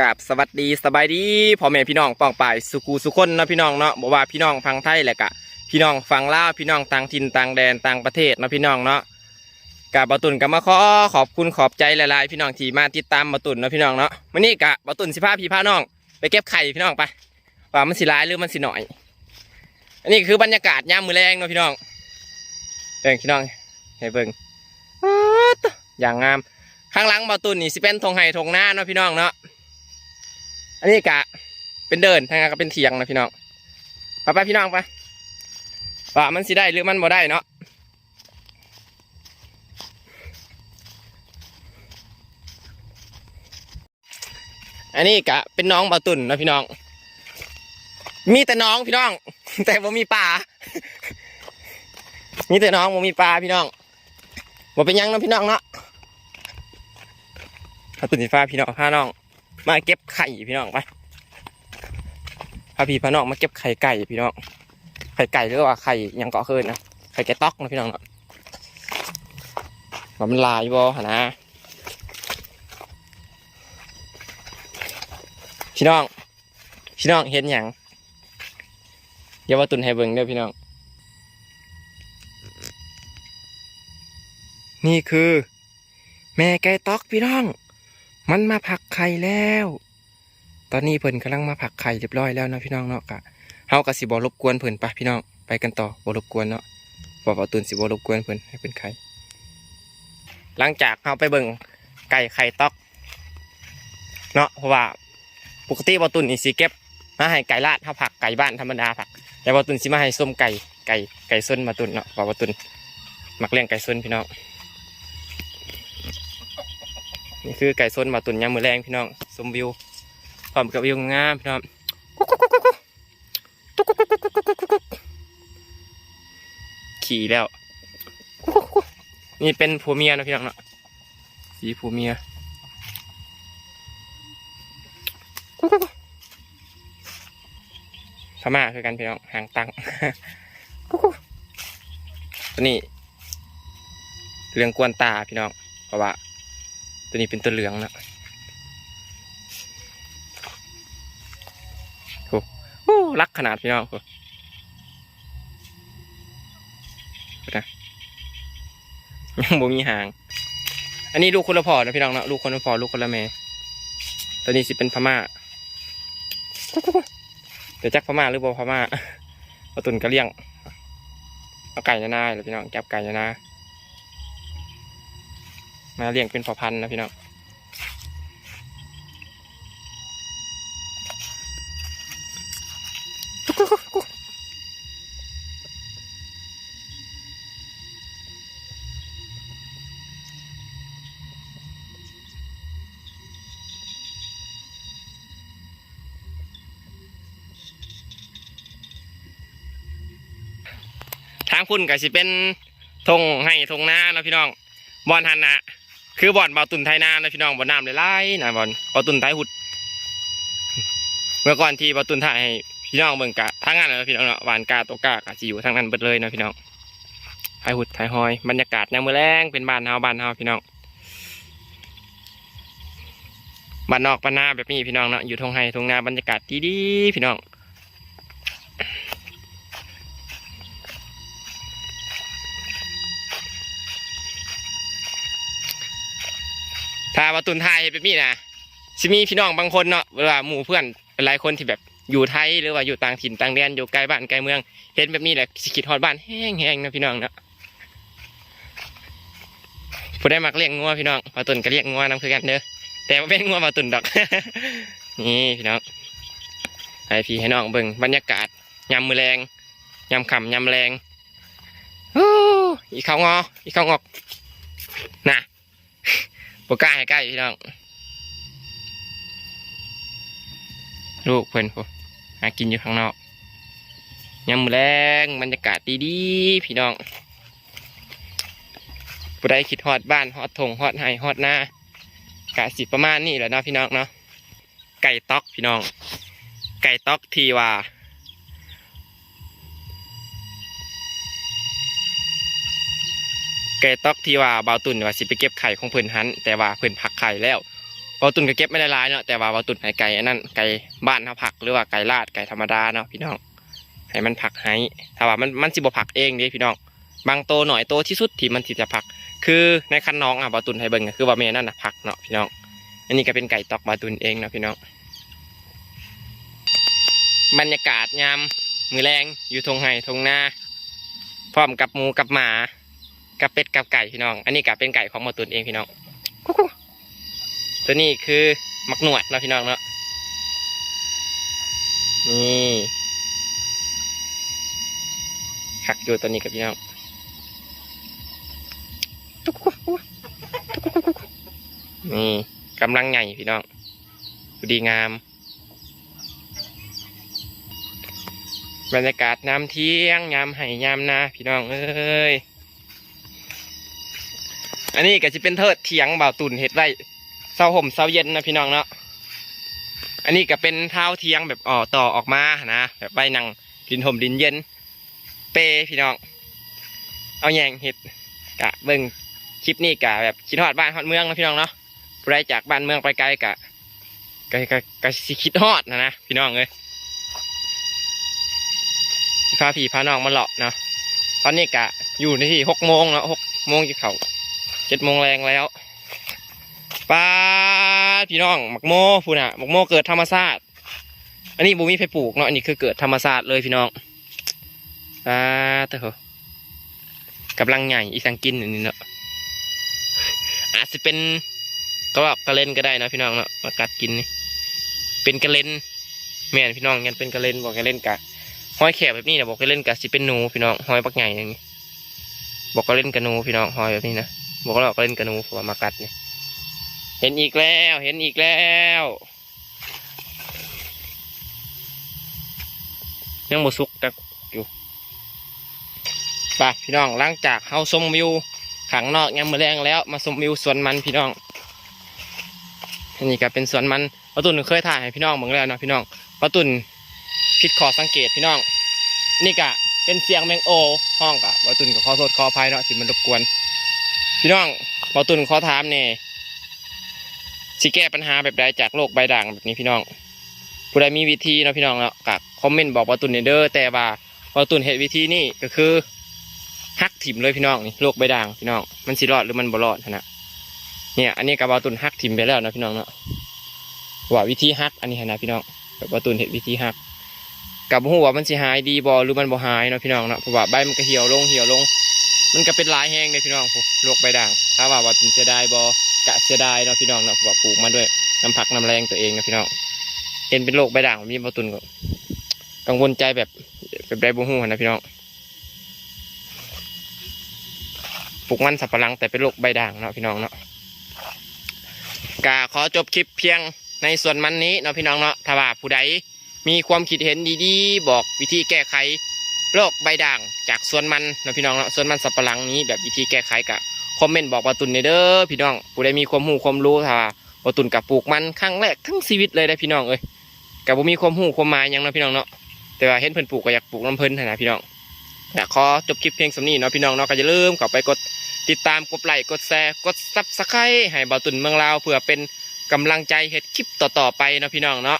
กับสวัสดีสบายดีพ่อแม่พี่น้องป้องปายสุกูสุคนเนาะพี่น้องเนาะบอกว่าพี่น้องฟังไทยแหละกะ พี่น้องฟังลาวพี่น้องต่างถิ่นต่างแดนต่างประเทศเนาะพี่น้องเนาะกับบาตุนกับมาขอขอบคุณขอบใจหลายๆ พี่น้องที่มาติดตามบาตุนเนาะพี่น้องเนาะวันนี้กะบาตุนสิพาพี่พาน้อง ไปเก็บไข่พี่น้องไปว่ามันสิร้ายหรือมันสิหน่อย อันนี้คือบรรยากาศยามมือแรงเนาะพี่น้องเบิ่งพี่น้องให้เบิ่งอ๊าดอย่างงามข้างหลังบาตุนนี่สิเป็นทงไห้ทงหน้าเนาะพี่น้องเนาะ อันนี้กะ เป็นเดินทางนั้นก็เป็นเถียงนะพี่น้องไปไปพี่น้องไปว่ามันสิได้หรือมันบ่ได้เนาะอันนี้กะเป็นน้องบาตุนนะพี่น้อง มีแต่น้องพี่น้อง แต่บ่มีปลา มีแต่น้องบ่มีปลาพี่น้องบ่เป็นยังเนาะพี่น้องเนาะบาตุนสีฟ้าพี่น้องพาน้อง มาเก็บไข่พี่น้องไปพาพี่พาน้องมาเก็บไข่ไก่พี่น้อง ไข่ไก่หรือว่าไข่ยังเกาะเคินนะไข่แกะต๊อกนะพี่น้องเนาะว่ามันลายบ่หนะพี่น้อง พี่น้องเห็นหยังอย่าว่าตุนให้เบิ่งเด้อพี่น้อง นี่คือ แม่ไก่ต๊อกพี่น้อง มันมาผักไข่แล้ว ตอนนี้เพิ่นกำลังมาผักไข่เรียบร้อยแล้วนะพี่น้องเนาะกะเฮากะสิบ่รบกวนเพิ่นปะพี่น้องไปกันต่อบ่รบกวนเนาะบ่บ่ตุนสิบ่รบกวนเพิ่นให้เพิ่นไข่หลังจากเฮาไปเบิ่งไก่ไข่ตอกเนาะเพราะว่าปกติบ่ตุนนี่สิเก็บมาให้ไก่ลาดเฮาผักไก่บ้านธรรมดาผักแต่บ่ตุนสิมาให้ส้มไก่ไก่ไก่ส้นมาตุนเนาะเพราะว่าตุนมักเลี้ยงไก่ส้นพี่น้อง นี่คือไก่ส้นมาตุนยามมือแรงพี่น้องชมวิวพร้อมกับวิวงามพี่น้องขี่แล้ว นี่เป็นผัวเมียนะพี่น้องเนาะสีผัวเมียพม่าคือกันพี่น้องหางตังตัวนี้เรื่องกวนตาพี่น้องเพราะว่า ตัวนี้เป็นตัวเหลืองนะโอ้โหรักขนาดพี่น้องนะยังบ่มีหาง อันนี้ลูกคนละพ่อนะพี่น้องนะลูกคนละพ่อลูกคนละแม่ตัวนี้สิเป็นพม่าเดี๋ยวจักพม่าหรือบ่พม่าเอาตุนกระเลี้ยงเอาไก่นานาเลยพี่น้องแก็บไก่นานา มาเลี้ยงเป็นพอพันธุ์นะพี่น้องทางคุณก็สิเป็นทงให้ทงหน้านะพี่น้องบอลฮันนะ คือบอลบอลตุนไทยนานะพี่น้องบอลน้ำเลยไล่นะบอลบอลตุนไทยหุด เมื่อก่อนที่บอลตุนไทยให้พี่น้องเบิ่งกะทางนั้นนะพี่น้องเนาะหวานกาตกกากะสิอยู่ทางนั้นเบิดเลยนะพี่น้องไทยหุดไทยหอยบรรยากาศยามมื้อแรงเป็นบ้านเฮาบ้านเฮาพี่น้องบ้านนอกบ้านนาแบบนี้พี่น้องเนาะอยู่ทงไฮทงนาบรรยากาศดีๆพี่น้อง ถ้าว่าตุนไทยแบบนี้นะสิมีพี่น้องบางคนเนาะเวลาหมู่เพื่อนหลายคนที่แบบอยู่ไทยหรือว่าอยู่ต่างถิ่นต่างแดนอยู่ไกลบ้านไกลเมืองเห็นแบบนี้แหละสิคิดฮอดบ้านแห้งๆนะพี่น้องเนาะผู้ได้มักเลี้ยงงัวพี่น้องปลาตุนก็เลี้ยงงัวนํคือกันเด้อแต่ว่าเป็นงัวปลาตุนดอก นี่พี่น้องให้พี่ให้น้องเบิ่งบรรยากาศยามมือแรงยามค่ำยามแรงโอ้อีเขางออีเขางอกน่ะ บกล้าให้ใกล้พี่น้อง ลูกเพิ่นพนหากินอยู่ข้างนอกยามมือแรงบรรยากาศดีๆพี่น้องผู้ใดคิดฮอดบ้านฮอดทงฮอดไห้ฮอดหน้ากะสิประมาณนี้แหละเนาะพี่น้องเนาะไก่ต๊อกพี่น้อง ไก่ต๊อกทีว่า ก่ต๊อกที่ว่าเบาตุนว่าสิไปเก็บไข่ของเพิ่นหันแต่ว่าเพิ่นพักไข่แล้วบาตุนก็เก็บไม่ได้หลายเนาะแต่ว่าบาตุนให้ไก่อันนั้นไก่บ้านเขาผักหรือว่าไก่ลาดไก่ธรรมดาเนาะพี่น้องให้มันผักให้ถ้าว่ามันมันสิบ่ผักเองเด้พี่น้อง บางโตหน่อยโตที่สุดที่มันที่จะผัก คือในคันน้องอะบาตุนให้เบิ่งก็คือว่าแม่นั่นน่ะผักเนาะพี่น้อง อันนี้ก็เป็นไก่ตอกบาตุนเองเนาะพี่น้องบรรยากาศยามมือแรงอยู่ทงไห่ทงนาพร้อมกับหมูกับหมา กับเป็ดกับไก่พี่น้อง อันนี้ก็เป็นไก่ของหมอตุนเองพี่น้องกุ๊กกุ๊กตัวนี้คือมักหนวดเนาะพี่น้องเนาะนี่หักอยู่ตัวนี้กับพี่น้องตุ๊กกุ๊กกุ๊กตุ๊กกุ๊กกุ๊กนี่กำลังใหญ่พี่น้องดีงามบรรยากาศน้ำเที่ยงยามไห่ยามนาพี่น้องเอ้ย อันนี้ก็จะเป็นเทิดเถียงเบาตุ่นเห็ดไร่เสาห่มเสาเย็นนะพี่น้องเนาะอันนี้ก็เป็นเท้าเทียงแบบอ่อต่อออกมานะแบบใบหนังดินห่มดินเย็น เปพี่น้อง เอาแยงเห็ดกะเบิ่งคลิปนี้กะแบบคิดฮอดบ้านฮอดเมืองนะพี่น้องเนาะผู้ใดจากบ้านเมืองไปไกลกะกะกะกะสิคิดฮอดนะนะพี่น้องเอ้ยพาพี่พาน้องมาเลาะเนาะตอนนี้กะอยู่ในที่หกโมงเนาะหกโมงจะเขา เจ็ดโมงแรงแล้วป้าพี่น้องหมักโมพูน่ะหมักโมเกิดธรรมชาติอันนี้บูมีไฟปลูกเนาะอันนี้คือเกิดธรรมชาติเลยพี่น้องป้าดเถอะกำลังใหญ่อีสังกินอันนี้เนาะอาจจะเป็นกระรอกกระเล่นก็ได้นะพี่น้องเนาะมากัดกินนี่เป็นกระเล่นแม่นพี่น้องยันเป็นกระเล่นบอกกระเล่นกะห้อยแขกแบบนี้นะบอกกระเล่นกะสิเป็นหนูพี่น้องห้อยปักใหญ่อย่างนี้บอกกระเล่นกระหนูพี่น้องห้อยแบบนี้นะ บอกกระรอกเล่นกระนูเพราะว่ามากัดเนี่ยเห็นอีกแล้วเห็นอีกแล้วยังบ่สุกแต่อยู่ไปพี่น้องหลังจากเฮาชมวิวขังนอกยังมือแรงแล้ว มาชมวิวสวนมันพี่น้องอันนี้ก็เป็นสวนมันป้าตุ่นเคยถ่ายให้พี่น้องเบิ่งแล้วนะพี่น้องป้าตุ่นผิดขอสังเกตพี่น้อง นี่กะเป็นเสียงแมงโอห้องกะป้าตุ่นก็ขอโทษขออภัยเนาะที่มันรบกวน พี่น้องป้าตุ่นขอถามเนี่ยสิแก้ปัญหาแบบใดจากโรคใบด่างแบบนี้พี่น้อง ผู้ใดมีวิธีเนาะพี่น้องเนาะกับคอมเมนต์บอกปาตุนเด้อแต่ว่าปาตุนเหตุวิธีนี่ก็คือหักถิ่มเลยพี่น้องนี่โรคใบด่างพี่น้องมันสิรอดหรือมันบ่รอดนะเนี่ยอันนี้กับปาตุนหักถิ่มไปแล้วนะพี่น้องเนาะว่าวิธีหักอันนี้นะพี่น้องแบบปาตุนเหตุวิธีหักกับหัวามันสิหายดีบ่หรือมันบ่หายเนาะพี่น้องเนาะเพราะว่าใบมันก็เหี่ยวลงเหี่ยวลง มันก็เป็นหลายแห้งเลยพี่น้องผู้โรคใบด่างถ้าว่าปาตุนเสียดายบ่กะเสียดายเนาะพี่น้องเนาะว่าปลูกมาด้วยน้ำพักน้ำแรงตัวเองนะพี่น้องเห็นเป็นโรคใบด่างแบบนี้ประตุนก็กังวลใจแบบแบบไรบุหูนะพี่น้องปลูกมันสับปะหลังแต่เป็นโรคใบด่างเนาะพี่น้องเนาะกะขอจบคลิปเพียงในส่วนมันนี้เนาะพี่น้องเนาะถ้าว่าผู้ใดมีความคิดเห็นดีๆ บอกวิธีแก้ไข โรคใบด่างจากสวนมันนะพี่น้องเนาะสวนมันสับปะหลังนี้แบบวิธีแก้ไขกะคอมเมนต์บอกปาตุนเด้อพี่น้องผู้ใดมีความหูความรู้ถ้าปาตุนกับปลูกมันครั้งแรกทั้งชีวิตเลยได้พี่น้องเอ้ยกับผมมีความหูความหมายยังนะพี่น้องเนาะแต่ว่าเห็นเพิ่นปลูกก็อยากปลูกน้ำเพิ่นนะพี่น้องอยากขอจบคลิปเพียงสำนี้เนาะพี่น้องเนาะก็อย่าลืมกลับไปกดติดตามกดไลค์กดแชร์กดซับสไครต์ให้บาตุนเมืองลาวเพื่อเป็นกำลังใจเฮ็ดคลิปต่อๆไปเนาะพี่น้องเนาะ